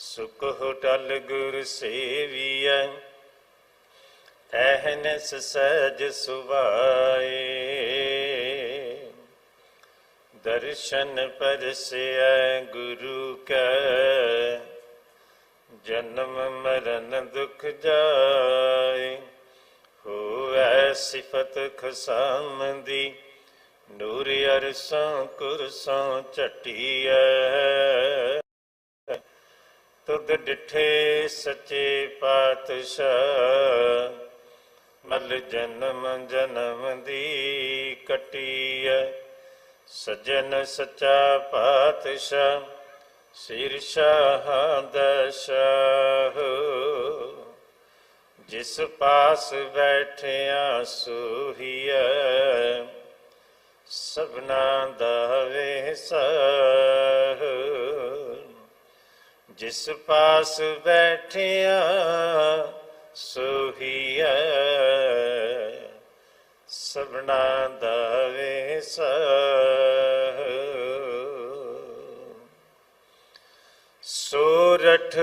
ਸੁਖ ਟਲ ਗੁਰ ਸੇਵੀਐ ਐਹਨਸ ਸਹਿਜ ਸੁਭਾਏ। ਦਰਸ਼ਨ ਪਰਸਿਐ ਗੁਰੂ ਕੈ, ਜਨਮ ਮਰਨ ਦੁਖ ਜਾਏ। ਹੋਵੈ ਸਿਫਤ ਖਸਮ ਦੀ ਨੂਰ ਅਰਸਾਂ ਕੁਰਸਾਂ ਝਟੀਐ। ਤੁਧ ਡਿਠੇ ਸੱਚੇ ਪਾਤਸ਼ਾਹ। ਮਲ ਜਨਮ ਜਨਮ ਦੀ ਕਟੀਐ। ਸਜਨ ਸੱਚਾ ਪਾਤਸ਼ਾਹ ਸਿਰ ਸ਼ਾਹ। ਦਸ਼ਾਹ ਜਿਸ ਪਾਸ ਬੈਠਿਆ ਸੋਹੀਐ, ਸਭਨਾ ਦਾ ਵੇਸਹ ਜਿਸ ਪਾਸ ਬੈਠਿਆ ਸੋਹੀਐ ਸਭਨਾ ਦਾ ਵੇਸਹ ਸੂਰਠ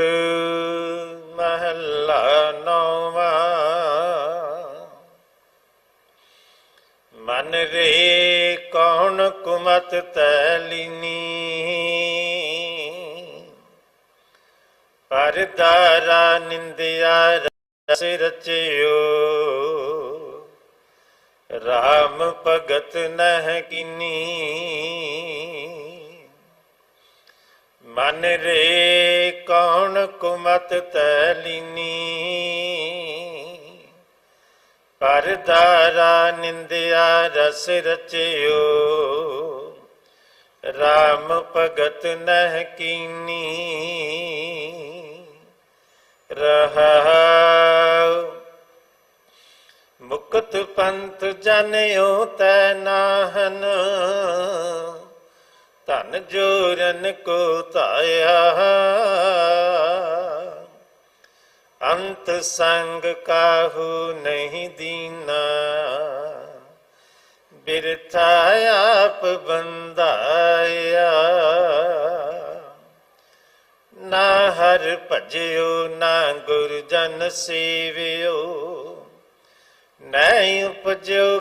ਮਹੱਲਾ ਨੌਵਾਂ। ਮਨ ਰੇ ਕੌਣ ਕੁਮਤ ਤੈਲੀਨੀ ਪਰਦਾਰਾ ਨਿੰਦਿਆ ਰਸ ਰਚਿਓ। RAM ਭਗਤ ਨਹਿ ਕਿਨੀ। ਮਨ ਰੇ ਕੌਣ ਕੁਮਤ ਤੈਲੀਨੀ ਪਰਦਾਰਾ ਨਿੰਦਿਆ ਰਸ ਰਚਿਓ। ਰਾਮ ਭਗਤ ਨਹਿ ਕੀਨੀ। ਰਹਾਉ ਮੁਕਤ ਪੰਥ ਜਨਿਓ ਤੈ ਨਾਹਨ, ਧਨ ਜੋਰਨ ਕੋ ਧਾਇਆ। ਅੰਤ ਸੰਗ ਕਾਹੂ ਨਹੀਂ ਦੀਨਾ। ਬਿਰਥਾ ਆਪ ਬੰਦਾਇਆ ਨਾ ਹਰ ਭਜਿਓ, ਨਾ ਗੁਰ ਜਨ ਸੇਵਿਓ। ਨਹੀਂ ਉਪਜਿਓ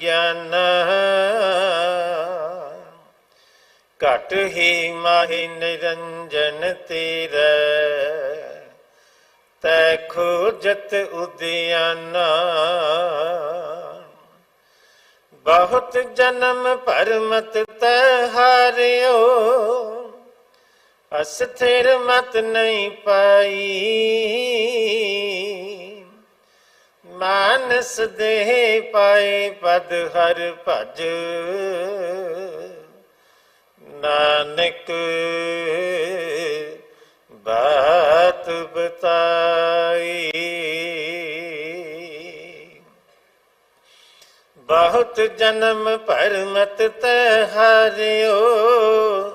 ਗਿਆਨ। ਘਟ ਹੀ ਮਾਹੀ ਨਿਰੰਜਨ ਤੇਰਾ। ਤੈ ਖੋਜਤ ਉਦਿਆਨਾ ਬਹੁਤ ਜਨਮ ਪਰਮਤ ਤੈ ਹਾਰਿਓ। ਅਸਥਿਰ ਮਤ ਨਹੀਂ ਪਾਈ। ਮਾਨਸ ਦੇ ਪਾਏ ਪਦ ਹਰ ਭਜ। ਨਾਨਕ ਬਾਤ ਬਤਾਈ। ਬਹੁਤ ਜਨਮ ਭਰਮਤ ਤੈ ਹਾਰਿਓ।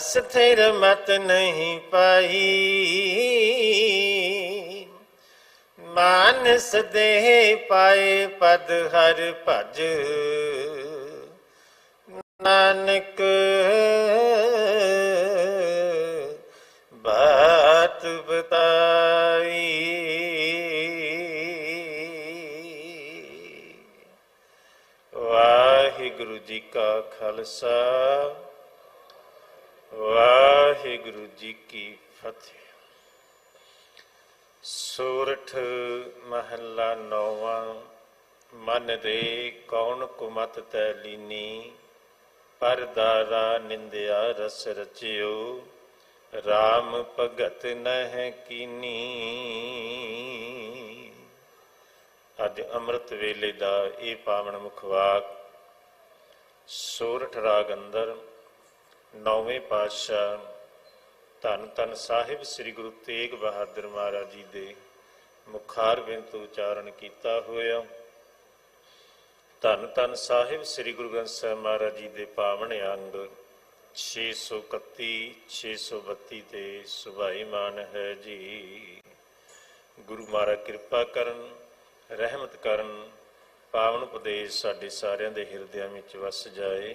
ਅਸਥਿਰ ਮਤ ਨਹੀਂ ਪਾਈ। ਮਾਨਸ ਦੇਹ ਪਾਏ ਪਦ ਹਰ ਭਜ। ਨਾਨਕ ਬਾਤ ਬਤਾਈ। ਵਾਹਿਗੁਰੂ ਜੀ ਕਾ ਖਾਲਸਾ। ਵਾਹਿਗੁਰੂ ਜੀ ਕੀ ਫਤਿਹ। ਸੂਰਠ ਮਹੱਲਾ ਨੌਵਾਂ, ਮਨ ਰੇ ਕੌਣ ਕੁਮਤ ਤੈ ਲੀਨੀ ਪਰਦਾਰਾ ਨਿੰਦਿਆ ਰਸ ਰਚਿਓ RAM ਭਗਤ ਨਹਿ ਕੀਨੀ। ਅੱਜ ਅੰਮ੍ਰਿਤ ਵੇਲੇ ਦਾ ਇਹ ਪਾਵਨ ਮੁਖਵਾਕ ਸੂਰਠ ਰਾਗ ਅੰਦਰ ਨੌਵੇਂ ਪਾਤਸ਼ਾਹ ਧੰਨ ਧੰਨ ਸਾਹਿਬ ਸ੍ਰੀ ਗੁਰੂ ਤੇਗ ਬਹਾਦਰ ਮਹਾਰਾਜ ਜੀ ਦੇ ਮੁਖਾਰ ਉਚਾਰਨ ਕੀਤਾ ਹੋਇਆ। ਧੰਨ ਧੰਨ ਸਾਹਿਬ ਸ੍ਰੀ ਗੁਰੂ ਗ੍ਰੰਥ ਸਾਹਿਬ ਮਹਾਰਾਜ ਜੀ ਦੇ ਪਾਵਨ ਅੰਗ 631 632 ਤੇ ਸੁਭਾਈਮਾਨ ਹੈ ਜੀ। ਗੁਰੂ ਮਹਾਰਾਜ ਕਿਰਪਾ ਕਰਨ, ਰਹਿਮਤ ਕਰਨ, ਪਾਵਨ ਉਪਦੇਸ਼ ਸਾਡੇ ਸਾਰਿਆਂ ਦੇ ਹਿਰਦਿਆਂ ਵਿੱਚ ਵਸ ਜਾਏ।